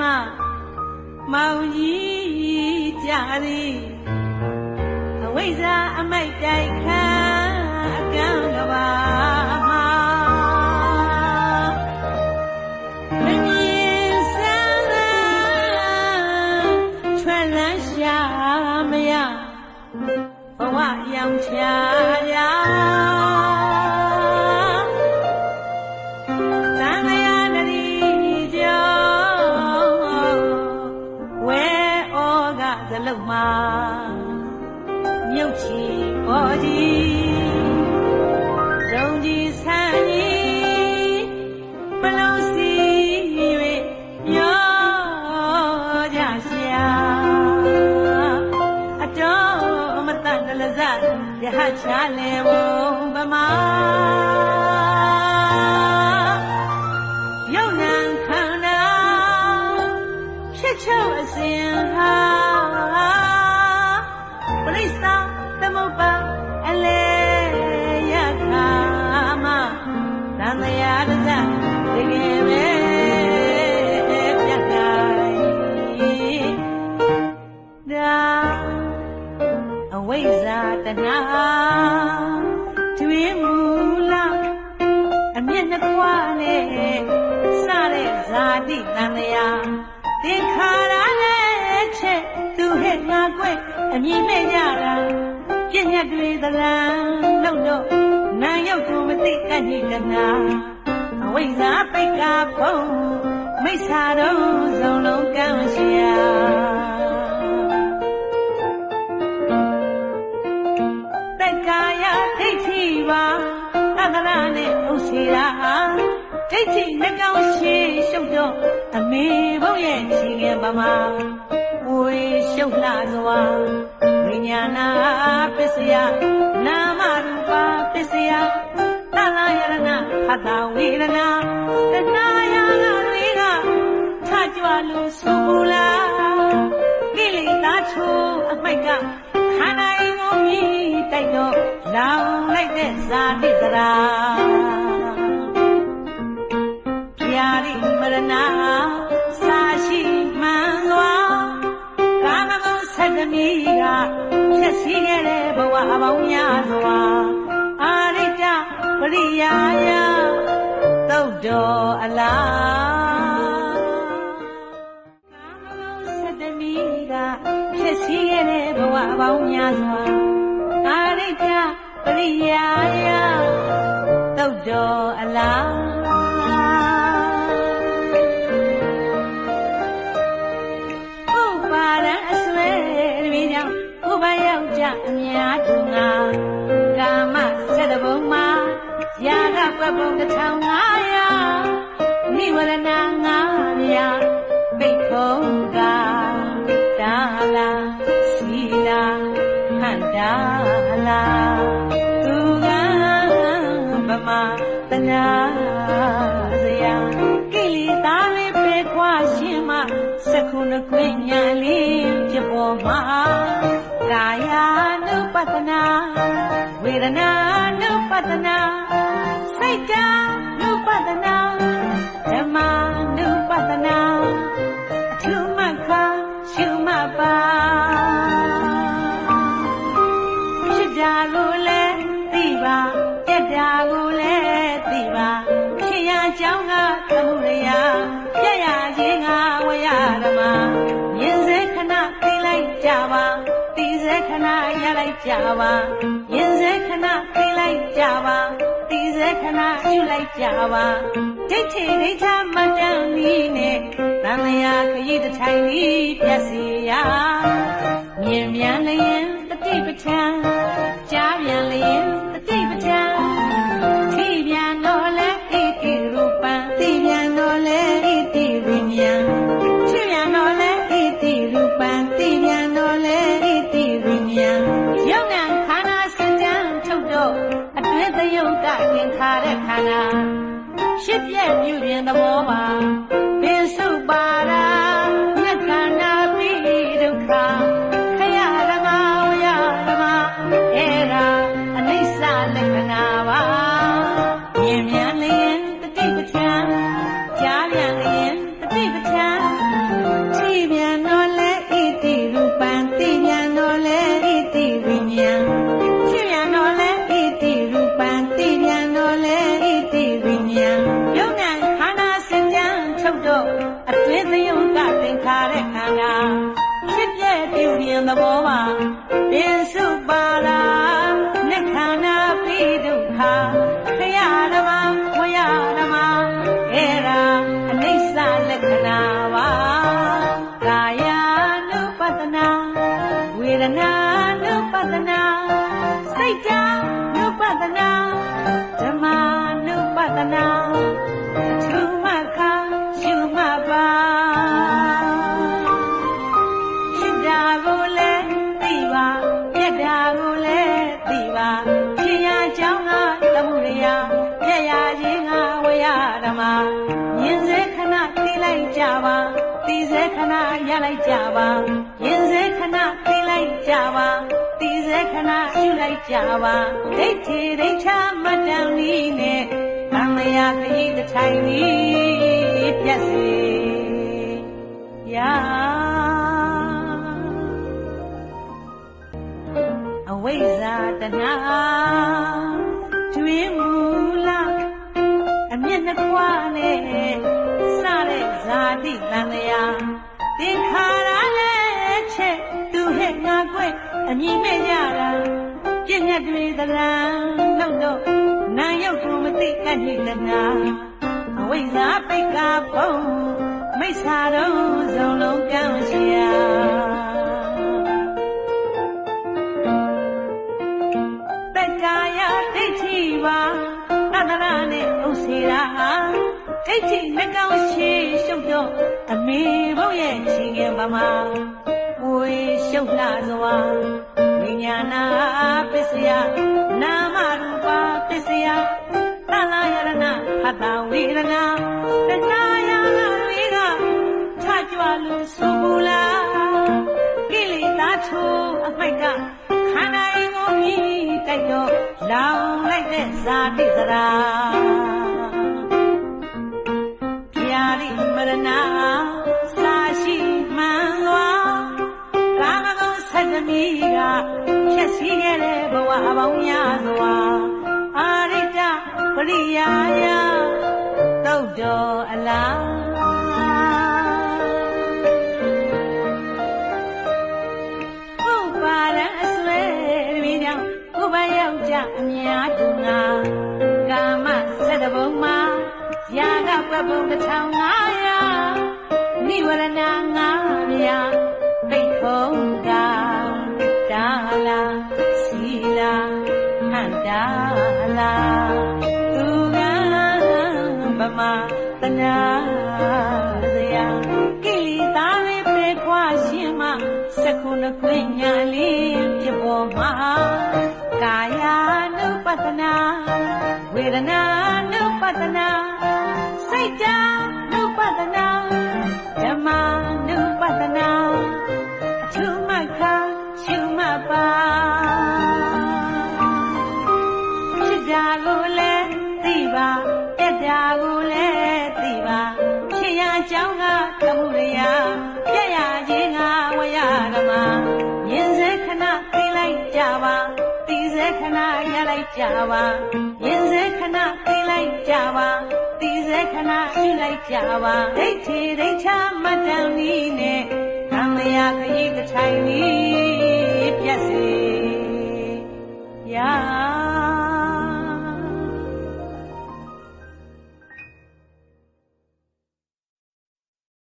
မမောင်ကြီးကြသည်အဝိဇ္ဇာအမိုက်တိုက်ခံ ချလေဘုံဗမာယုံနံခန္ဓာဖြစ်ချုပ်အစဉ်ဟာပရိစ္ဆာသမုပ္ပါအလေယခာမသံဃာတဇတကယ်ပဲပြတ်တိုင်းဒါအ ဝိဇ္ဇာတနာတွင်မူလာအမျက်နှခွားနဲ့စတဲ့ဇာတိတန်မြာသင်္ခါရနဲ့ချက်သူဟဲ့ငါကွဲ့အမြင်မဲ့ကြတာပြည့်ညတ်တွေသလံလို့တော့နာရုပ်ကိုမသိအညိကနာအဝိဇ္ဇာပိတ်ကာဖုံးမိစ္ဆာတော့ဇုံလုံးကံရှာ ဥစေရာဟာဒိဋ္ဌိနှကောင်ရှိရှုပ်တော့အမေဘုံရဲ့ခြေငယ်ပမာဝေရှုပ်လှစွာဝိညာဏပစ္စယနာမရူပပစ္စယသလယရဏဖတ်တာဝေဒနာတဏှာယနာတွေကထကြွလို့ဆိုမူလားကိလေသာချိုးအမိုက်ကခန္ဓာရင်ကိုမြည်တိုက်တော့လောင်လိုက်တဲ့ဇာတိတရာ ရိမရဏစာရှိမှန်စွာကာမဂုဏ်ဆက်သမီးကဖြစ်စီခဲ့တဲ့ဘဝအပေါင်းများစွာအာရိတပရိယာယသုတ်တော်အလားကာမဂုဏ်ဆက်သမီးကဖြစ်စီခဲ့တဲ့ဘဝအပေါင်းများစွာအာရိတပရိယာယသုတ်တော်အလား ယောက်ျအများသူငါကာမစက်တဘုံမှာယာကပွက်ပုံတစ်ထောင်ငါးရာနိဝရဏငါးရာပိတ်ခုံးကတာလာစီလာဟန္တာလာသူကဗမာတနာစရာကိလေသာတွေပေခွာရှင်မစကုဏခွင့်ညာလေးဖြစ်ပေါ်မှာကာယ ानु ပတနာဝေဒနာနုပတနာစိတ်ကနုပတနာဓမ္မနုပတနာအထုမခါရှုမပါဖြစ်ကြကိုလည်းသိပါပြက်တာကိုလည်းသိပါဖြစ်ရာကြောင့်ကသမှုရာ လိုက်ကြပါမြင်စေခဏသိလိုက်ကြပါသိစေခဏယူလိုက်ကြပါဒိဋ္ဌိဒိဋ္ဌမတ္တန်ဤနဲ့သံဃာခရီးတစ်ထိုင်ဤပြည့်စီရာမြင်မြန်လျင်တတိပဋ္ဌာန်ကြားပြန်လျင် ခါရခန္ဓာဖြစ်ပြက်ပြုပြင်သဘောပါ the all ရလိုက်ကြပါမြင်စေခဏသိလိုက်ကြပါသိစေခဏရှုလိုက်ကြပါဒိဋ္ဌိဒိဋ္ဌမတ္တံဤနဲ့သံဃာခရီးတစ်ထိုင်ဤပြတ်စေရာအဝိဇ္ဇာတဏှာကျွေးမူလာအမျက်နှခွာနဲ့စတဲ့ဇာတိတန်လျာ သင်္ခါရနဲ့ချက်သူဟဲ့ငါကွဲ့အမိမဲ့ကြတာပြည့်ညတ်တွေသရံလောက်တော့နာရုပ်ကိုမသိအပ်နိတနာအဝိဇ္ဇာပိတ်ကာဘုံမိစ္ဆာတော့ဇုံလုံးကံရှိရာတက္ကာယဒိဋ္ဌိပါသတ္တရနဲ့ဥစ္စေရာ ဒိဋ္ဌိနှကောင်းရှိရှုပ်တော့အမေဘုံရဲ့ချင်းငယ်ပါမှာဝေရှုပ်လှစွာဝိညာဏပစ္စယနာမရူပပစ္စယသလယရဏဖတ္တဝေဒနာတရားယတွေကထကြွလို့ဆိုဘူးလားကိလေသာထိုးအမိုက်ကခန္ဓာရင်ကိုမြည်တိုက်တော့လောင်လိုက်တဲ့ဇာတိသရာ မရဏစာရှိမှန်စွာကာမဂုဏ်ဆက်သမီးကဖြည့်ဆည်းခဲ့တဲ့ဘဝပေါင်းများစွာအာရိတပရိယာယသုတ်တော်အလားဟုတ်ပါတဲ့အစွဲတည်းကြောင့်ကိုယ်ပဲယောက်ျားအများတူငါကာမဆက်တဲ့ဘုံမှာရာကပပုံ1500 သီဝရဏငါမြာပိတ်ထုံးကဒါလာစီလာဟန္တာလာသူကဗမာတနာစရာကိလေသာတွေပြေခွာရှင်မစကုဏခွင့်ညာလေးဖြစ်ပေါ်မှာကာယ ानु ပတနာဝေဒနာ ानु ပတနာစိတ်ဓာတ် ानु ပတနာ မ္မ ानु ပတနာအထုမခါရှုမပါဖြစ်တာကိုလည်းသိပါပြက်တာကိုလည်းသိပါဖြစ်ရာအကြောင်းကသမှုရရာပြက်ရာခြင်းကဝရဓမ္မမြင်စေခဏသိလိုက်ကြပါသိစေခဏရလိုက်ကြပါမြင်စေခဏသိလိုက်ကြပါ သိစေခဏရှုလိုက်ကြပါဒိဋ္ဌိဒိဋ္ဌမတ္တံဤနဲ့သံဃာခရီးတစ်ထိုင်ဤပြတ်စေရာ